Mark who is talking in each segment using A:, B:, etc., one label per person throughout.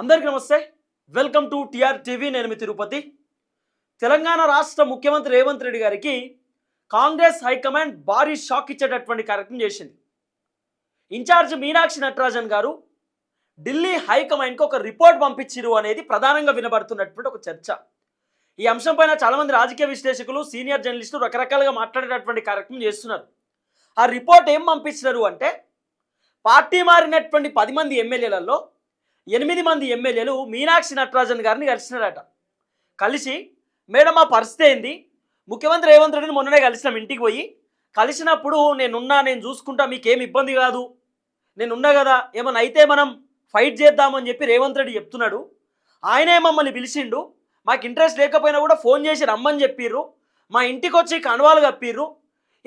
A: అందరికీ నమస్తే. Welcome to TR TV నేను మీ తిరుపతి. తెలంగాణ రాష్ట్ర ముఖ్యమంత్రి రేవంత్ రెడ్డి గారికి కాంగ్రెస్ హైకమాండ్ భారీ షాక్ ఇచ్చేటటువంటి కార్యక్రమం చేసింది. ఇన్ఛార్జ్ మీనాక్షి నటరాజన్ గారు ఢిల్లీ హైకమాండ్కి ఒక రిపోర్ట్ పంపించిరు అనేది ప్రధానంగా వినబడుతున్నటువంటి ఒక చర్చ. ఈ అంశం పైన చాలామంది రాజకీయ విశ్లేషకులు సీనియర్ జర్నలిస్టులు రకరకాలుగా మాట్లాడేటటువంటి కార్యక్రమం చేస్తున్నారు. ఆ రిపోర్ట్ ఏం పంపించినారు అంటే పార్టీ మారినటువంటి పది మంది ఎమ్మెల్యేలలో ఎనిమిది మంది ఎమ్మెల్యేలు మీనాక్షి నటరాజన్ గారిని కలిసినారట. కలిసి మేడం మా పరిస్థితి ఏంది? ముఖ్యమంత్రి రేవంత్ రెడ్డిని మొన్ననే కలిసినాం ఇంటికి పోయి. కలిసినప్పుడు నేనున్నా నేను చూసుకుంటా మీకేం ఇబ్బంది కాదు. నేనున్నా కదా ఏమన్నా అయితే మనం ఫైట్ చేద్దామని చెప్పి రేవంత్ రెడ్డి చెప్తున్నాడు. ఆయనే మమ్మల్ని పిలిచిండు. మాకు ఇంట్రెస్ట్ లేకపోయినా కూడా ఫోన్ చేసి రమ్మని చెప్పిర్రు. మా ఇంటికి వచ్చి కణవాలు కప్పిర్రు.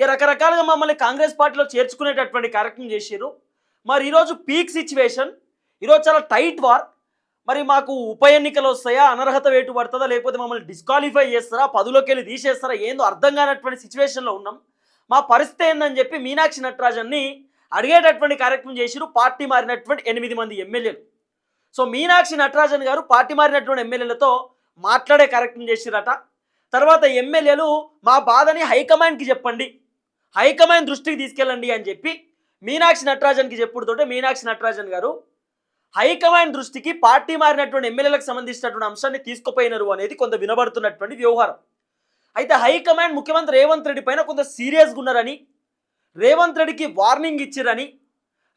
A: ఈ రకరకాలుగా మమ్మల్ని కాంగ్రెస్ పార్టీలో చేర్చుకునేటటువంటి కార్యక్రమం చేసిర్రు. మరి ఈరోజు పీక్ సిచ్యువేషన్ ఈరోజు చాలా టైట్ వార్. మరి మాకు ఉప ఎన్నికలు వస్తాయా? అనర్హత వేటు పడుతుందా? లేకపోతే మమ్మల్ని డిస్క్వాలిఫై చేస్తారా? పదులోకి వెళ్ళి తీసేస్తారా? ఏందో అర్థం కానటువంటి సిచ్యువేషన్లో ఉన్నాం. మా పరిస్థితి ఏందని చెప్పి మీనాక్షి నటరాజన్ని అడిగేటటువంటి కార్యక్రమం చేసిరు పార్టీ మారినటువంటి ఎనిమిది మంది ఎమ్మెల్యేలు. సో మీనాక్షి నటరాజన్ గారు పార్టీ మారినటువంటి ఎమ్మెల్యేలతో మాట్లాడే కార్యక్రమం చేసిరట తర్వాత ఎమ్మెల్యేలు మా బాధని హైకమాండ్కి చెప్పండి. హైకమాండ్ దృష్టికి తీసుకెళ్ళండి అని చెప్పి మీనాక్షి నటరాజన్కి చెప్పుడుతోటే మీనాక్షి నటరాజన్ గారు హైకమాండ్ దృష్టికి పార్టీ మారినటువంటి ఎమ్మెల్యేలకు సంబంధించినటువంటి అంశాన్ని తీసుకుపోయినారు అనేది కొంత వినబడుతున్నటువంటి వ్యవహారం. అయితే హైకమాండ్ ముఖ్యమంత్రి రేవంత్ రెడ్డి పైన కొంత సీరియస్గా ఉన్నారని రేవంత్ రెడ్డికి వార్నింగ్ ఇచ్చిరని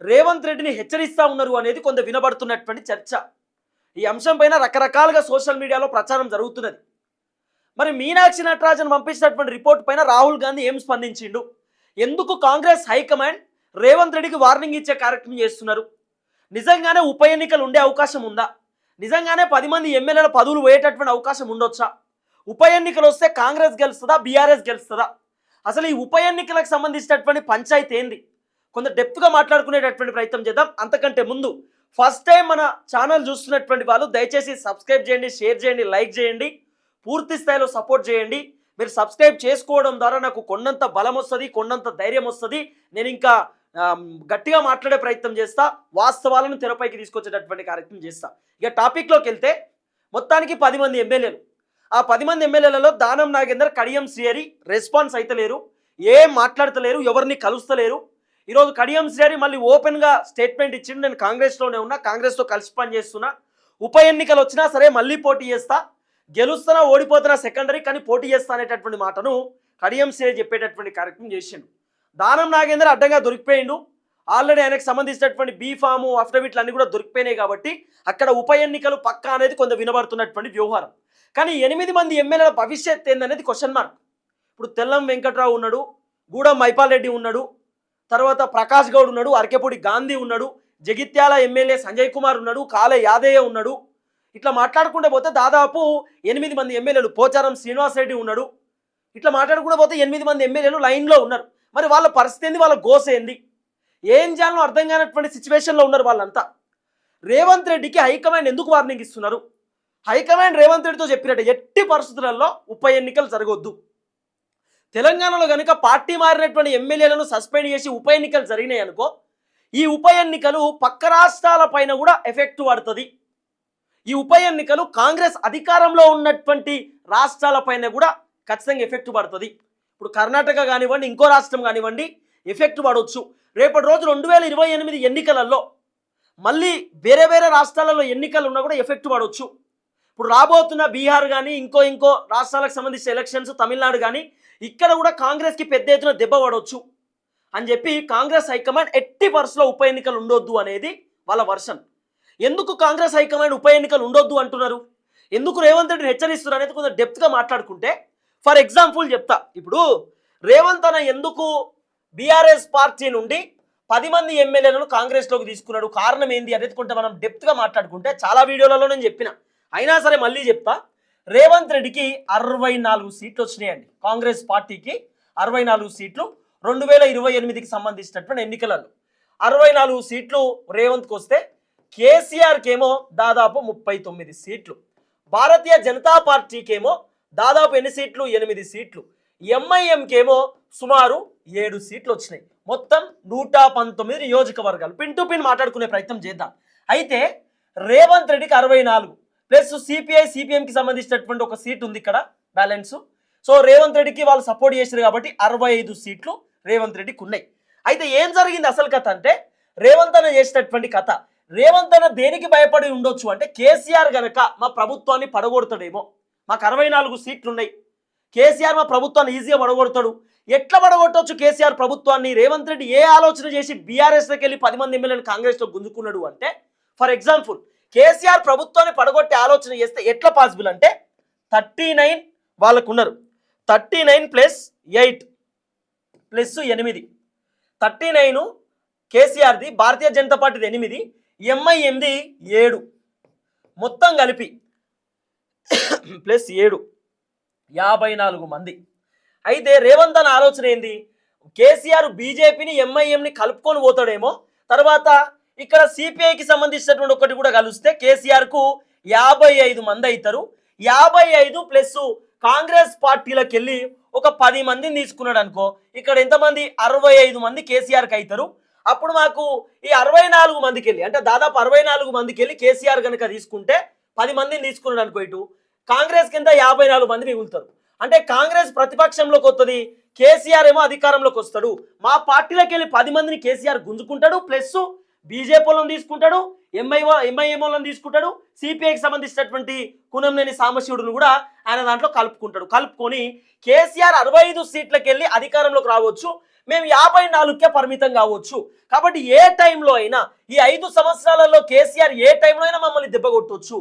A: రేవంత్ రెడ్డిని హెచ్చరిస్తా ఉన్నారు అనేది కొంత వినబడుతున్నటువంటి చర్చ. ఈ అంశం పైన రకరకాలుగా సోషల్ మీడియాలో ప్రచారం జరుగుతున్నది. మరి మీనాక్షి నటరాజన్ పంపించినటువంటి రిపోర్ట్ పైన రాహుల్ గాంధీ ఏం స్పందించిండు? ఎందుకు కాంగ్రెస్ హైకమాండ్ రేవంత్ రెడ్డికి వార్నింగ్ ఇచ్చే కార్యక్రమం చేస్తున్నారు? నిజంగానే ఉప ఎన్నికలు ఉండే అవకాశం ఉందా? నిజంగానే పది మంది ఎమ్మెల్యేల పదవులు పోయేటటువంటి అవకాశం ఉండొచ్చా? ఉప ఎన్నికలు వస్తే కాంగ్రెస్ గెలుస్తుందా? బీఆర్ఎస్ గెలుస్తుందా? అసలు ఈ ఉప ఎన్నికలకు సంబంధించినటువంటి పంచాయతీ ఏంది? కొంత డెప్త్గా మాట్లాడుకునేటటువంటి ప్రయత్నం చేద్దాం. అంతకంటే ముందు ఫస్ట్ టైం మన ఛానల్ చూస్తున్నటువంటి వాళ్ళు దయచేసి సబ్స్క్రైబ్ చేయండి షేర్ చేయండి లైక్ చేయండి. పూర్తి స్థాయిలో సపోర్ట్ చేయండి. మీరు సబ్స్క్రైబ్ చేసుకోవడం ద్వారా నాకు కొండంత బలం వస్తుంది కొండంత ధైర్యం వస్తుంది. నేను ఇంకా గట్టిగా మాట్లాడే ప్రయత్నం చేస్తా వాస్తవాలను తెరపైకి తీసుకొచ్చేటటువంటి కార్యక్రమం చేస్తా. ఇక టాపిక్లోకి వెళ్తే మొత్తానికి పది మంది ఎమ్మెల్యేలు. ఆ పది మంది ఎమ్మెల్యేలలో దానం నాగేందర్ కడియం శ్రీహరి రెస్పాన్స్ అయితలేరు ఏం మాట్లాడతలేరు ఎవరిని కలుస్తలేరు. ఈరోజు కడియం శ్రీహరి మళ్ళీ ఓపెన్గా స్టేట్మెంట్ ఇచ్చిండు నేను కాంగ్రెస్లోనే ఉన్నా కాంగ్రెస్తో కలిసి పనిచేస్తున్నా. ఉప ఎన్నికలు వచ్చినా సరే మళ్ళీ పోటీ చేస్తా. గెలుస్తున్నా ఓడిపోతున్నా సెకండరీ కానీ పోటీ చేస్తా అనేటటువంటి మాటను కడియం శ్రీహరి చెప్పేటటువంటి కార్యక్రమం చేసిండు. దానం నాగేందర్ అడ్డంగా దొరికిపోయిండు. ఆల్రెడీ ఆయనకు సంబంధించినటువంటి బీ ఫాము అఫిడవిట్లు అన్ని కూడా దొరికిపోయినాయి కాబట్టి అక్కడ ఉప ఎన్నికలు పక్కా అనేది కొంత వినబడుతున్నటువంటి వ్యవహారం. కానీ ఎనిమిది మంది ఎమ్మెల్యేల భవిష్యత్ ఏందనేది క్వశ్చన్ మార్క్ ఇప్పుడు తెల్లం వెంకట్రావు ఉన్నాడు గూడెం మైపాల్ రెడ్డి ఉన్నాడు తర్వాత ప్రకాష్ గౌడ్ ఉన్నాడు అరకెపూడి గాంధీ ఉన్నాడు జగిత్యాల ఎమ్మెల్యే సంజయ్ కుమార్ ఉన్నాడు కాలే యాదయ్య ఉన్నాడు. ఇట్లా మాట్లాడుకుంటే పోతే దాదాపు ఎనిమిది మంది ఎమ్మెల్యేలు పోచారం శ్రీనివాస్ రెడ్డి ఉన్నాడు. ఇట్లా మాట్లాడుకుంటే పోతే ఎనిమిది మంది ఎమ్మెల్యేలు లైన్లో ఉన్నారు. మరి వాళ్ళ పరిస్థితి ఏంది? వాళ్ళ గోస ఏంది? ఏం చేయాలో అర్థం కానటువంటి సిచ్యువేషన్లో ఉన్నారు వాళ్ళంతా. రేవంత్ రెడ్డికి హైకమాండ్ ఎందుకు వార్నింగ్ ఇస్తున్నారు? హైకమాండ్ రేవంత్ రెడ్డితో చెప్పినట్టు ఎట్టి పరిస్థితులలో ఉప ఎన్నికలు జరగొద్దు. తెలంగాణలో కనుక పార్టీ మారినటువంటి ఎమ్మెల్యేలను సస్పెండ్ చేసి ఉప ఎన్నికలు జరిగినాయి అనుకో ఈ ఉప ఎన్నికలు పక్క రాష్ట్రాల పైన కూడా ఎఫెక్ట్ పడుతుంది. ఈ ఉప ఎన్నికలు కాంగ్రెస్ అధికారంలో ఉన్నటువంటి రాష్ట్రాల పైన కూడా ఖచ్చితంగా ఎఫెక్ట్ పడుతుంది. ఇప్పుడు కర్ణాటక కానివ్వండి ఇంకో రాష్ట్రం కానివ్వండి ఎఫెక్ట్ పడవచ్చు రేపటి రోజు రెండు వేల ఇరవై ఎనిమిది ఎన్నికలలో మళ్ళీ వేరే వేరే రాష్ట్రాలలో ఎన్నికలు ఉన్నా కూడా ఎఫెక్ట్ పడవచ్చు ఇప్పుడు రాబోతున్న బీహార్ కానీ ఇంకో ఇంకో రాష్ట్రాలకు సంబంధించిన ఎలక్షన్స్ తమిళనాడు కానీ ఇక్కడ కూడా కాంగ్రెస్కి పెద్ద ఎత్తున దెబ్బ పడవచ్చు అని చెప్పి కాంగ్రెస్ హైకమాండ్ ఎట్టి పరిస్థితుల్లో ఉప ఎన్నికలు ఉండొద్దు అనేది వాళ్ళ వర్షన్. ఎందుకు కాంగ్రెస్ హైకమాండ్ ఉప ఎన్నికలు ఉండొద్దు అంటున్నారు? ఎందుకు రేవంత్ రెడ్డి హెచ్చరిస్తున్నారు అనేది కొంచెం డెప్త్గా మాట్లాడుకుంటే ఫర్ ఎగ్జాంపుల్ చెప్తా. ఇప్పుడు రేవంత్ అన్న ఎందుకు బీఆర్ఎస్ పార్టీ నుండి పది మంది ఎమ్మెల్యేలను కాంగ్రెస్లోకి తీసుకున్నాడు? కారణం ఏంది అనేది కొంత మనం డెప్త్గా మాట్లాడుకుంటే చాలా వీడియోలలో నేను చెప్పిన. అయినా సరే మళ్ళీ చెప్తా. రేవంత్ రెడ్డికి అరవై నాలుగు సీట్లు వచ్చినాయండి. కాంగ్రెస్ పార్టీకి అరవై నాలుగు సీట్లు రెండు వేల ఇరవై ఎనిమిదికి సంబంధించినటువంటి ఎన్నికలలో. అరవై నాలుగు సీట్లు రేవంత్కి వస్తే కేసీఆర్కి ఏమో దాదాపు ముప్పై తొమ్మిది సీట్లు. భారతీయ జనతా పార్టీకేమో దాదాపు ఎన్ని సీట్లు? ఎనిమిది సీట్లు. ఎంఐఎంకేమో సుమారు ఏడు సీట్లు వచ్చినాయి. మొత్తం నూట పంతొమ్మిది నియోజకవర్గాలు. పిన్ టు పిన్ మాట్లాడుకునే ప్రయత్నం చేద్దాం. అయితే రేవంత్ రెడ్డికి అరవై నాలుగు ప్లస్ సిపిఐ సిపిఎంకి సంబంధించినటువంటి ఒక సీట్ ఉంది ఇక్కడ బ్యాలెన్స్. సో రేవంత్ రెడ్డికి వాళ్ళు సపోర్ట్ చేశారు కాబట్టి అరవై ఐదు సీట్లు రేవంత్ రెడ్డికి ఉన్నాయి. అయితే ఏం జరిగింది అసలు కథ అంటే రేవంత్ అన్న చేసినటువంటి కథ రేవంత్ అన్న దేనికి భయపడి ఉండొచ్చు అంటే కేసీఆర్ గనక మా ప్రభుత్వాన్ని పడగొడతాడేమో. మాకు అరవై నాలుగు సీట్లు ఉన్నాయి కేసీఆర్ మా ప్రభుత్వాన్ని ఈజీగా పడగొడతాడు ఎట్లా పడగొట్టవచ్చు కేసీఆర్ ప్రభుత్వాన్ని? రేవంత్ రెడ్డి ఏ ఆలోచన చేసి బీఆర్ఎస్లోకి వెళ్ళి పది మంది ఎమ్మెల్యేలు కాంగ్రెస్లో గుంజుకున్నాడు అంటే ఫర్ ఎగ్జాంపుల్ కేసీఆర్ ప్రభుత్వాన్ని పడగొట్టే ఆలోచన చేస్తే ఎట్లా పాసిబుల్ అంటే thirty nine వాళ్ళకున్నారు. Thirty nine plus eight plus ఎనిమిది. థర్టీ నైన్ కేసీఆర్ది భారతీయ జనతా పార్టీది ఎనిమిది ఎంఐ ఎనిమిది ఏడు. మొత్తం కలిపి ప్లస్ ఏడు యాభై నాలుగు మంది. అయితే రేవంత్ అన్న ఆలోచన ఏంది? కేసీఆర్ బీజేపీని ఎంఐఎంని కలుపుకొని పోతాడేమో తర్వాత ఇక్కడ సిపిఐకి సంబంధించినటువంటి ఒకటి కూడా కలిస్తే కేసీఆర్కు యాభై ఐదు మంది అవుతారు. యాభై ఐదు ప్లస్ కాంగ్రెస్ పార్టీలకు వెళ్ళి ఒక పది మందిని తీసుకున్నాడు అనుకో ఇక్కడ ఎంతమంది? అరవై ఐదు మంది కేసీఆర్కి అవుతారు. అప్పుడు మాకు ఈ అరవై నాలుగు మందికి వెళ్ళి అంటే దాదాపు అరవై నాలుగు మందికి వెళ్ళి కేసీఆర్ కనుక తీసుకుంటే పది మందిని తీసుకున్నాడు అనుకో ఇటు. కాంగ్రెస్ కింద యాభై నాలుగు మంది మిగులుతారు. అంటే కాంగ్రెస్ ప్రతిపక్షంలోకి వస్తుంది కేసీఆర్ ఏమో అధికారంలోకి వస్తాడు. మా పార్టీలోకి వెళ్ళి పది మందిని కేసీఆర్ గుంజుకుంటాడు ప్లస్ బీజేపీలను తీసుకుంటాడు ఎంఐఓ ఎంఐఎంఓలను తీసుకుంటాడు సిపిఐకి సంబంధించినటువంటి కునంనేని సాంబశివుడును కూడా ఆయన దాంట్లో కలుపుకుంటాడు. కలుపుకొని కేసీఆర్ అరవై ఐదు సీట్లకు వెళ్ళి అధికారంలోకి రావచ్చు. మేము యాభై నాలుగుకే పరిమితం కావచ్చు. కాబట్టి ఏ టైంలో అయినా ఈ ఐదు సంవత్సరాలలో కేసీఆర్ ఏ టైంలో అయినా మమ్మల్ని దెబ్బకొట్టవచ్చు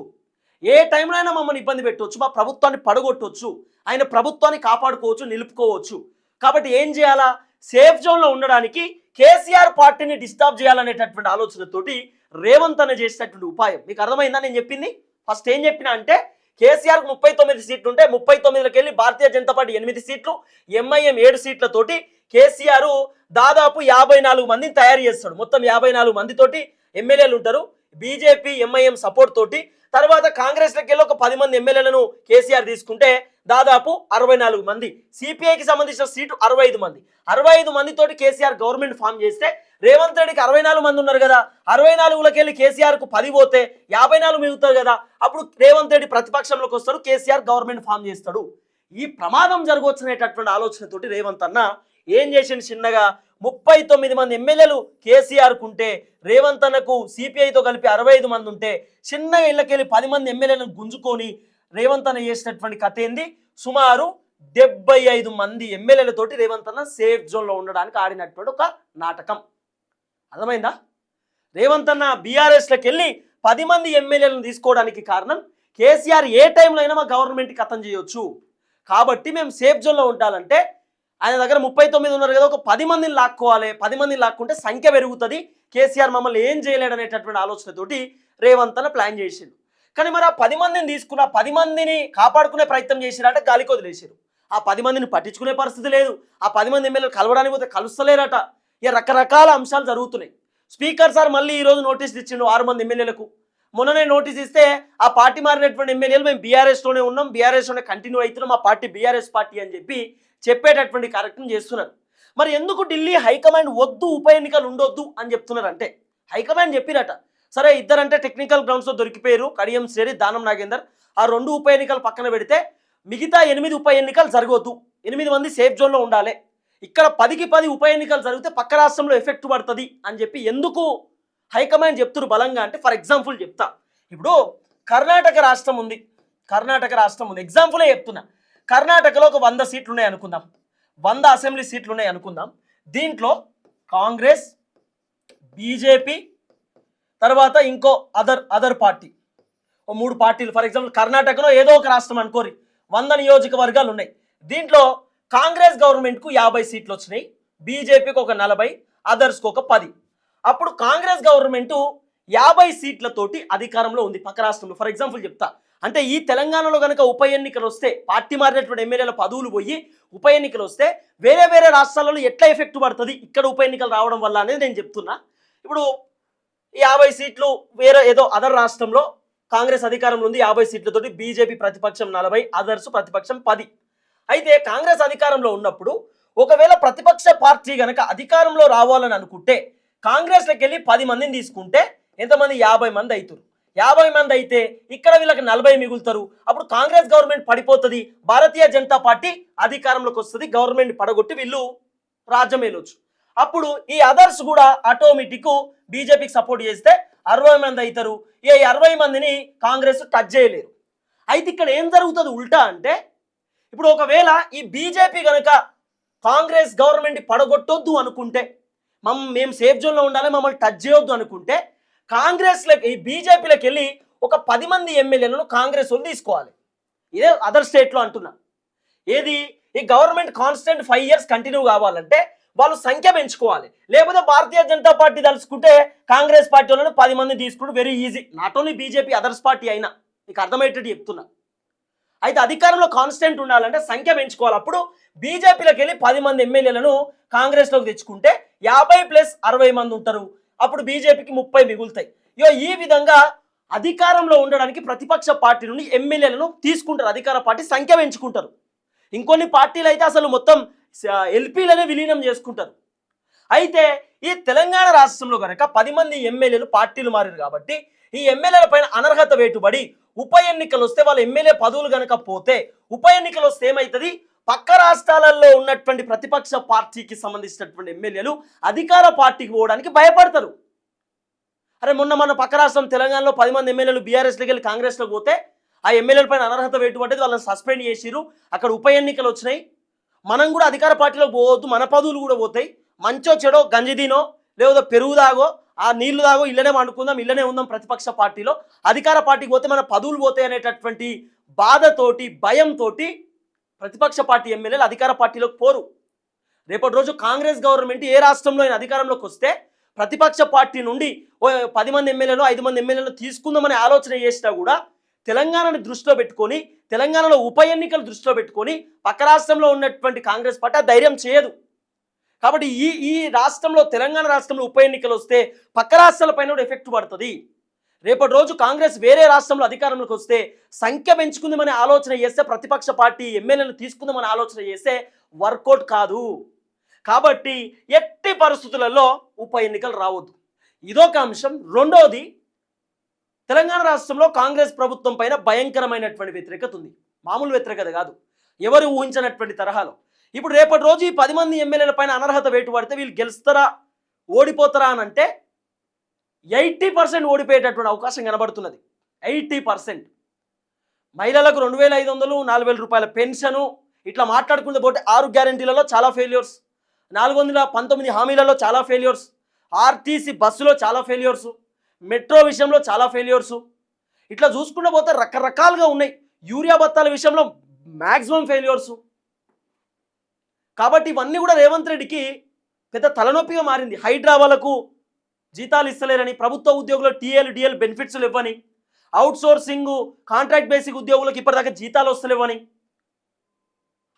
A: ఏ టైంలో అయినా మమ్మల్ని ఇబ్బంది పెట్టవచ్చు మా ప్రభుత్వాన్ని పడగొట్టవచ్చు ఆయన ప్రభుత్వాన్ని కాపాడుకోవచ్చు నిలుపుకోవచ్చు. కాబట్టి ఏం చేయాలా? సేఫ్ జోన్లో ఉండడానికి కేసీఆర్ పార్టీని డిస్టర్బ్ చేయాలనేటటువంటి ఆలోచనతోటి రేవంత్ అనే చేసినటువంటి ఉపాయం. మీకు అర్థమైందా నేను చెప్పింది? ఫస్ట్ ఏం చెప్పిన అంటే కేసీఆర్కి ముప్పై తొమ్మిది సీట్లు ఉంటే ముప్పై తొమ్మిదిలోకి వెళ్ళి భారతీయ జనతా పార్టీ ఎనిమిది సీట్లు ఎంఐఎం ఏడు సీట్లతోటి కేసీఆర్ దాదాపు యాభై నాలుగు మందిని తయారు చేస్తాడు. మొత్తం యాభై నాలుగు మందితోటి ఎమ్మెల్యేలు ఉంటారు. బీజేపీ ఎంఐఎం సపోర్ట్ తోటి తర్వాత కాంగ్రెస్లోకి వెళ్ళి ఒక పది మంది ఎమ్మెల్యేలను కేసీఆర్ తీసుకుంటే దాదాపు అరవై నాలుగు మంది. సిపిఐకి సంబంధించిన సీటు అరవై ఐదు మంది. అరవై ఐదు మందితోటి కేసీఆర్ గవర్నమెంట్ ఫామ్ చేస్తే రేవంత్ రెడ్డికి అరవై నాలుగు మంది ఉన్నారు కదా. అరవై నాలుగులోకి వెళ్ళి కేసీఆర్కు పది పోతే యాభై నాలుగు మిగుతారు కదా. అప్పుడు రేవంత్ రెడ్డి ప్రతిపక్షంలోకి వస్తాడు కేసీఆర్ గవర్నమెంట్ ఫామ్ చేస్తాడు. ఈ ప్రమాదం జరగవచ్చునేటటువంటి ఆలోచనతోటి రేవంత్ అన్న ఏం చేసిండు చిన్నగా? ముప్పై తొమ్మిది మంది ఎమ్మెల్యేలు కేసీఆర్ కుంటే రేవంత్ అన్నకు సిపిఐతో కలిపి అరవై ఐదు మంది ఉంటే చిన్న ఇళ్ళకెళ్ళి పది మంది ఎమ్మెల్యేలను గుంజుకొని రేవంత్ అన్న చేసినటువంటి కథ ఏంది? సుమారు డెబ్బై ఐదు మంది ఎమ్మెల్యేలతోటి రేవంత్ అన్న సేఫ్ జోన్లో ఉండడానికి ఆడినటువంటి ఒక నాటకం. అర్థమైందా? రేవంత్ అన్న బీఆర్ఎస్లకు వెళ్ళి పది మంది ఎమ్మెల్యేలను తీసుకోవడానికి కారణం కేసీఆర్ ఏ టైంలో అయినా మా గవర్నమెంట్కి కథం చేయొచ్చు. కాబట్టి మేము సేఫ్ జోన్లో ఉండాలంటే ఆయన దగ్గర ముప్పై తొమ్మిది ఉన్నారు కదా ఒక పది మందిని లాక్కోవాలి. పది మందిని లాక్కుంటే సంఖ్య పెరుగుతుంది. కేసీఆర్ మమ్మల్ని ఏం చేయలేడు అనేటటువంటి ఆలోచనతోటి రేవంత్ అన్న ప్లాన్ చేసిండు. కానీ మరి ఆ పది మందిని తీసుకున్న పది మందిని కాపాడుకునే ప్రయత్నం చేసిరంటే గాలికి వదిలేసారు. ఆ పది మందిని పట్టించుకునే పరిస్థితి లేదు. ఆ పది మంది ఎమ్మెల్యేలు కలవడానికి పోతే కలుస్తలేరట. ఇక రకరకాల అంశాలు జరుగుతున్నాయి. స్పీకర్ సార్ మళ్ళీ ఈరోజు నోటీస్ ఇచ్చిండు ఆరు మంది ఎమ్మెల్యేలకు. మొన్ననే నోటీస్ ఇస్తే ఆ పార్టీ మారినటువంటి ఎమ్మెల్యేలు మేము బీఆర్ఎస్లోనే ఉన్నాం. బీఆర్ఎస్లోనే కంటిన్యూ అవుతున్నాం. మా పార్టీ బీఆర్ఎస్ పార్టీ అని చెప్పి చెప్పేటటువంటి కార్యక్రమం చేస్తున్నారు. మరి ఎందుకు ఢిల్లీ హైకమాండ్ వద్దు ఉప ఎన్నికలు ఉండొద్దు అని చెప్తున్నారు అంటే హైకమాండ్ చెప్పినట. సరే ఇద్దరంటే టెక్నికల్ గ్రౌండ్స్లో దొరికిపోయారు. కడియం శ్రేరి దానం నాగేందర్. ఆ రెండు ఉప ఎన్నికలు పక్కన పెడితే మిగతా ఎనిమిది ఉప ఎన్నికలు జరగవద్దు ఎనిమిది మంది సేఫ్ జోన్లో ఉండాలి. ఇక్కడ పదికి పది ఉప ఎన్నికలు జరిగితే పక్క రాష్ట్రంలో ఎఫెక్ట్ పడుతుంది అని చెప్పి ఎందుకు హైకమాండ్ చెప్తున్నారు బలంగా అంటే ఫర్ ఎగ్జాంపుల్ చెప్తా. ఇప్పుడు కర్ణాటక రాష్ట్రం ఉంది. కర్ణాటక రాష్ట్రం ఉంది. ఎగ్జాంపులే చెప్తున్నా. కర్ణాటకలో ఒక వంద సీట్లు ఉన్నాయి అనుకుందాం. వంద అసెంబ్లీ సీట్లు ఉన్నాయి అనుకుందాం. దీంట్లో కాంగ్రెస్ బీజేపీ తర్వాత ఇంకో అదర్ అదర్ పార్టీ. ఓ మూడు పార్టీలు. ఫర్ ఎగ్జాంపుల్ కర్ణాటకలో ఏదో ఒక రాష్ట్రం అనుకోరి. వంద నియోజకవర్గాలు ఉన్నాయి. దీంట్లో కాంగ్రెస్ గవర్నమెంట్కు యాభై సీట్లు వచ్చినాయి బీజేపీకి ఒక నలభై అదర్స్కి ఒక పది. అప్పుడు కాంగ్రెస్ గవర్నమెంట్ యాభై సీట్లతోటి అధికారంలో ఉంది పక్క రాష్ట్రంలో. ఫర్ ఎగ్జాంపుల్ చెప్తా. అంటే ఈ తెలంగాణలో కనుక ఉప ఎన్నికలు వస్తే పార్టీ మారినటువంటి ఎమ్మెల్యేల పదవులు పోయి ఉప ఎన్నికలు వస్తే వేరే వేరే రాష్ట్రాలలో ఎట్లా ఎఫెక్ట్ పడుతుంది? ఇక్కడ ఉప ఎన్నికలు రావడం వల్ల అనేది నేను చెప్తున్నా. ఇప్పుడు యాభై సీట్లు వేరే ఏదో అదర్ రాష్ట్రంలో కాంగ్రెస్ అధికారంలో ఉంది యాభై సీట్లతోటి బీజేపీ ప్రతిపక్షం నలభై అదర్స్ ప్రతిపక్షం పది. అయితే కాంగ్రెస్ అధికారంలో ఉన్నప్పుడు ఒకవేళ ప్రతిపక్ష పార్టీ గనక అధికారంలో రావాలని అనుకుంటే కాంగ్రెస్లోకి వెళ్ళి పది మందిని తీసుకుంటే ఎంతమంది? యాభై మంది అవుతారు యాభై మంది అయితే ఇక్కడ వీళ్ళకి నలభై మిగులుతారు. అప్పుడు కాంగ్రెస్ గవర్నమెంట్ పడిపోతుంది. భారతీయ జనతా పార్టీ అధికారంలోకి వస్తుంది. గవర్నమెంట్ పడగొట్టి వీళ్ళు రాజ్యమేలొచ్చు అప్పుడు ఈ అదర్స్ కూడా ఆటోమేటిక్ బీజేపీకి సపోర్ట్ చేస్తే అరవై మంది అవుతారు ఈ అరవై మందిని కాంగ్రెస్ టచ్ చేయలేరు. అయితే ఇక్కడ ఏం జరుగుతుంది ఉల్టా అంటే ఇప్పుడు ఒకవేళ ఈ బీజేపీ కనుక కాంగ్రెస్ గవర్నమెంట్ పడగొట్టొద్దు అనుకుంటే మమ్ మేము సేఫ్ జోన్లో ఉండాలి మమ్మల్ని టచ్ చేయొద్దు అనుకుంటే కాంగ్రెస్లోకి ఈ బీజేపీలోకి వెళ్ళి ఒక పది మంది ఎమ్మెల్యేలను కాంగ్రెస్ వాళ్ళు తీసుకోవాలి. ఇదే అదర్ స్టేట్లో అంటున్నా. ఏది? ఈ government constant five years continue కావాలంటే వాళ్ళు సంఖ్య పెంచుకోవాలి. లేకపోతే భారతీయ జనతా పార్టీ తలుచుకుంటే కాంగ్రెస్ పార్టీ వాళ్ళని పది మంది తీసుకుంటే very easy not only BJP others party అయినా. నీకు అర్థమయ్యేటట్టు చెప్తున్నా. అయితే అధికారంలో కాన్స్టెంట్ ఉండాలంటే సంఖ్య పెంచుకోవాలి. అప్పుడు బీజేపీలోకి వెళ్ళి పది మంది ఎమ్మెల్యేలను కాంగ్రెస్లోకి తెచ్చుకుంటే యాభై ప్లస్ అరవై మంది ఉంటారు. అప్పుడు బీజేపీకి ముప్పై మిగులుతాయి. ఇగో ఈ విధంగా అధికారంలో ఉండడానికి ప్రతిపక్ష పార్టీ నుండి ఎమ్మెల్యేలను తీసుకుంటారు. అధికార పార్టీ సంఖ్య పెంచుకుంటారు. ఇంకొన్ని పార్టీలు అయితే అసలు మొత్తం ఎల్పీలనే విలీనం చేసుకుంటారు. అయితే ఈ తెలంగాణ రాష్ట్రంలో కనుక పది మంది ఎమ్మెల్యేలు పార్టీలు మారారు కాబట్టి ఈ ఎమ్మెల్యేల పైన అనర్హత వేటుబడి ఉప ఎన్నికలు వస్తే వాళ్ళ ఎమ్మెల్యే పదవులు కనుక పోతే ఉప ఎన్నికలు వస్తే ఏమవుతుంది పక్క రాష్ట్రాలలో ఉన్నటువంటి ప్రతిపక్ష పార్టీకి సంబంధించినటువంటి ఎమ్మెల్యేలు అధికార పార్టీకి పోవడానికి భయపడతారు. అరే మొన్న మన పక్క రాష్ట్రం తెలంగాణలో పది మంది ఎమ్మెల్యేలు బీఆర్ఎస్లోకి వెళ్ళి కాంగ్రెస్లో పోతే ఆ ఎమ్మెల్యేల పైన అనర్హత పెట్టుబడి వాళ్ళని సస్పెండ్ చేసిరు అక్కడ ఉప ఎన్నికలు వచ్చినాయి. మనం కూడా అధికార పార్టీలో పోవద్దు మన పదవులు కూడా పోతాయి. మంచో చెడో గంజిదీనో లేదా పెరుగు దాగో ఆ నీళ్ళు దాగో ఇళ్ళనే వండుకుందాం ఇళ్ళనే ఉందాం ప్రతిపక్ష పార్టీలో. అధికార పార్టీకి పోతే మన పదవులు పోతాయి అనేటటువంటి బాధతోటి భయంతో ప్రతిపక్ష పార్టీ ఎమ్మెల్యేలు అధికార పార్టీలోకి పోరు. రేపటి రోజు కాంగ్రెస్ గవర్నమెంట్ ఏ రాష్ట్రంలో అయినా అధికారంలోకి వస్తే ప్రతిపక్ష పార్టీ నుండి ఓ పది మంది ఎమ్మెల్యేలు ఐదు మంది ఎమ్మెల్యేలు తీసుకుందామని ఆలోచన చేసినా కూడా తెలంగాణని దృష్టిలో పెట్టుకొని తెలంగాణలో ఉప ఎన్నికలు దృష్టిలో పెట్టుకొని పక్క రాష్ట్రంలో ఉన్నటువంటి కాంగ్రెస్ పార్టీ ధైర్యం చేయదు. కాబట్టి ఈ ఈ రాష్ట్రంలో తెలంగాణ రాష్ట్రంలో ఉప ఎన్నికలు వస్తే పక్క రాష్ట్రాలపైన కూడా ఎఫెక్ట్ పడుతుంది. రేపటి రోజు కాంగ్రెస్ వేరే రాష్ట్రంలో అధికారంలోకి వస్తే సంఖ్య పెంచుకుందామనే ఆలోచన చేస్తే ప్రతిపక్ష పార్టీ ఎమ్మెల్యేలు తీసుకుందామనే ఆలోచన చేస్తే వర్కౌట్ కాదు. కాబట్టి ఎట్టి పరిస్థితులలో ఉప ఎన్నికలు రావద్దు. ఇదొక అంశం. రెండోది తెలంగాణ రాష్ట్రంలో కాంగ్రెస్ ప్రభుత్వం పైన భయంకరమైనటువంటి వ్యతిరేకత ఉంది. మామూలు వ్యతిరేకత కాదు. ఎవరు ఊహించినటువంటి తరహాలో. ఇప్పుడు రేపటి రోజు ఈ పది మంది ఎమ్మెల్యేల పైన అనర్హత వేటు పడితే వీళ్ళు గెలుస్తారా ఓడిపోతారా అని అంటే ఎయిటీ పర్సెంట్ ఓడిపోయేటటువంటి అవకాశం కనబడుతున్నది. Eighty percent. మహిళలకు రెండు వేల ఐదు వందలు నాలుగు వేల రూపాయల పెన్షను ఇట్లా మాట్లాడుకుంటే పోతే ఆరు గ్యారంటీలలో చాలా ఫెయిల్యూర్స్. నాలుగు వందల పంతొమ్మిది హామీలలో చాలా ఫెయిల్యూర్స్. ఆర్టీసీ బస్సులో చాలా ఫెయిల్యూర్స్. మెట్రో విషయంలో చాలా ఫెయిల్యూర్స్. ఇట్లా చూసుకుంటూ పోతే రకరకాలుగా ఉన్నాయి. యూరియా బత్తాల విషయంలో మ్యాక్సిమం ఫెయిల్యూర్స్. కాబట్టి ఇవన్నీ కూడా రేవంత్ రెడ్డికి పెద్ద తలనొప్పిగా మారింది. హైడ్రా వాళ్ళకు జీతాలు ఇస్తలేరని ప్రభుత్వ ఉద్యోగులు టీఎల్ డిఎల్ బెనిఫిట్స్ ఇవ్వని అవుట్ సోర్సింగ్ కాంట్రాక్ట్ బేసిక్ ఉద్యోగులకు ఇప్పటిదాకా జీతాలు వస్తలేవని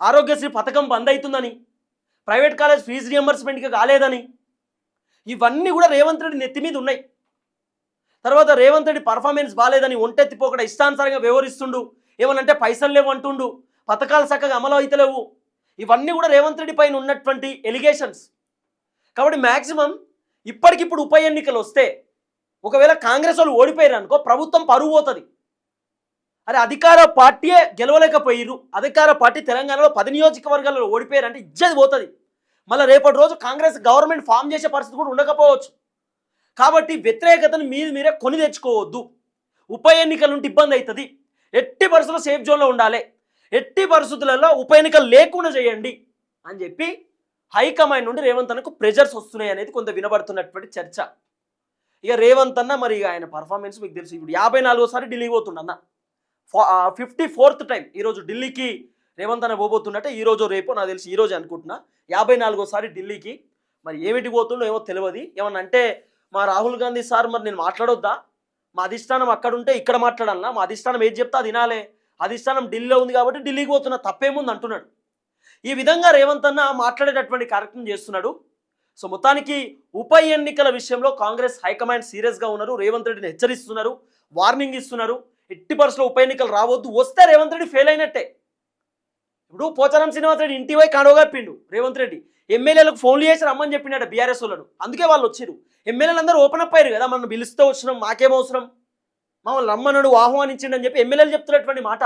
A: ఆరోగ్యశ్రీ పథకం బంద్ అవుతుందని ప్రైవేట్ కాలేజ్ ఫీజు రియంబర్స్మెంట్కి కాలేదని ఇవన్నీ కూడా రేవంత్ రెడ్డి నెత్తి మీద ఉన్నాయి. తర్వాత రేవంత్ రెడ్డి పర్ఫార్మెన్స్ బాగాలేదని ఒంటెత్తిపోకడ ఇష్టానుసారంగా వ్యవహరిస్తుండు ఏమనంటే పైసలు లేవు అంటుండు పథకాలు చక్కగా అమలు అవుతలేవు ఇవన్నీ కూడా రేవంత్ రెడ్డి పైన ఉన్నటువంటి ఎలిగేషన్స్ కాబట్టి మ్యాక్సిమం ఇప్పటికిప్పుడు ఉప ఎన్నికలు వస్తే ఒకవేళ కాంగ్రెస్ వాళ్ళు ఓడిపోయారు అనుకో ప్రభుత్వం పరువు పోతుంది. అరే అధికార పార్టీయే గెలవలేకపోయిర్రు. అధికార పార్టీ తెలంగాణలో పది నియోజకవర్గాలలో ఓడిపోయారు అంటే ఇజ్జది పోతుంది. మళ్ళీ రేపటి రోజు కాంగ్రెస్ గవర్నమెంట్ ఫామ్ చేసే పరిస్థితి కూడా ఉండకపోవచ్చు. కాబట్టి వ్యతిరేకతను మీరు మీరే కొని తెచ్చుకోవద్దు. ఉప ఎన్నికల నుండి ఇబ్బంది అవుతుంది ఎట్టి పరిస్థితుల్లో సేఫ్ జోన్లో ఉండాలి. ఎట్టి పరిస్థితులలో ఉప ఎన్నికలు లేకుండా చేయండి అని చెప్పి హైకమాండ్ నుండి రేవంత్ అన్నకు ప్రెజర్స్ వస్తున్నాయి అనేది కొంత వినబడుతున్నటువంటి చర్చ. ఇక రేవంత్ అన్న మరి ఇక ఆయన పర్ఫార్మెన్స్ మీకు తెలుసు. ఇప్పుడు యాభై నాలుగోసారి ఢిల్లీ పోతుండన్న ఫిఫ్టీ ఫోర్త్ టైం ఈరోజు ఢిల్లీకి రేవంత్ అన్న పోబోతున్నట్టే ఈరోజు రేపు నాకు తెలిసి ఈరోజు అనుకుంటున్నా. యాభై నాలుగోసారి ఢిల్లీకి మరి ఏమిటి పోతుండో ఏమో తెలియదు. ఏమన్నా అంటే మా రాహుల్ గాంధీ సార్ మరి నేను మాట్లాడొద్దా? మా అధిష్టానం అక్కడ ఉంటే ఇక్కడ మాట్లాడాలన్నా మా అధిష్టానం ఏది చెప్తా అది అధిష్టానం ఢిల్లీలో ఉంది కాబట్టి ఢిల్లీకి పోతున్నా. తప్పేముంది అంటున్నాడు. ఈ విధంగా రేవంత్ అన్న మాట్లాడేటటువంటి కార్యక్రమం చేస్తున్నాడు. సో మొత్తానికి ఉప ఎన్నికల విషయంలో కాంగ్రెస్ హైకమాండ్ సీరియస్గా ఉన్నారు. రేవంత్ రెడ్డిని హెచ్చరిస్తున్నారు. వార్నింగ్ ఇస్తున్నారు. ఎట్టి పరిస్థితుల్లో ఉప ఎన్నికలు రావద్దు. వస్తే రేవంత్ రెడ్డి ఫెయిల్ అయినట్టే. ఇప్పుడు పోచారం శ్రీనివాస్ రెడ్డి ఇంటి పోయి కాడోగాపిండు రేవంత్ రెడ్డి. ఎమ్మెల్యేలకు ఫోన్లు చేసి రమ్మని చెప్పినాడు బీఆర్ఎస్ వాళ్ళను. అందుకే వాళ్ళు వచ్చారు ఎమ్మెల్యేలు అందరూ ఓపెన్ అప్ అయ్యారు కదా మనం పిలుస్తూ వచ్చినాం మాకేం అవసరం? మమ్మల్ని రమ్మనడు ఆహ్వానించండి అని చెప్పి ఎమ్మెల్యేలు చెప్తున్నటువంటి మాట.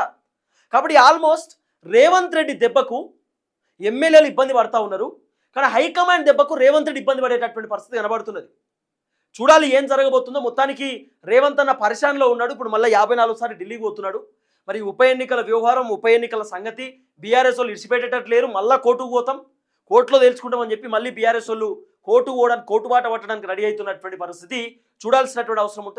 A: కాబట్టి ఆల్మోస్ట్ రేవంత్ రెడ్డి దెబ్బకు ఎమ్మెల్యేలు ఇబ్బంది పడతా ఉన్నారు. కానీ హైకమాండ్ దెబ్బకు రేవంత్ రెడ్డి ఇబ్బంది పడేటటువంటి పరిస్థితి కనబడుతున్నది. చూడాలి ఏం జరగబోతుందో. మొత్తానికి రేవంత్ అన్న పరిశాన్లో ఉన్నాడు. ఇప్పుడు మళ్ళీ యాభై నాలుగు సార్లు ఢిల్లీకి పోతున్నాడు. మరి ఉప ఎన్నికల వ్యవహారం ఉప ఎన్నికల సంగతి బీఆర్ఎస్ వాళ్ళు ఇడిచిపెట్టేటట్టు లేరు మళ్ళీ కోర్టుకు పోతాం. కోర్టులో తేల్చుకుంటామని చెప్పి మళ్ళీ బీఆర్ఎస్ వాళ్ళు కోర్టు పోవడానికి కోర్టు బాట పట్టడానికి రెడీ అవుతున్నటువంటి పరిస్థితి చూడాల్సినటువంటి అవసరం ఉంటుంది.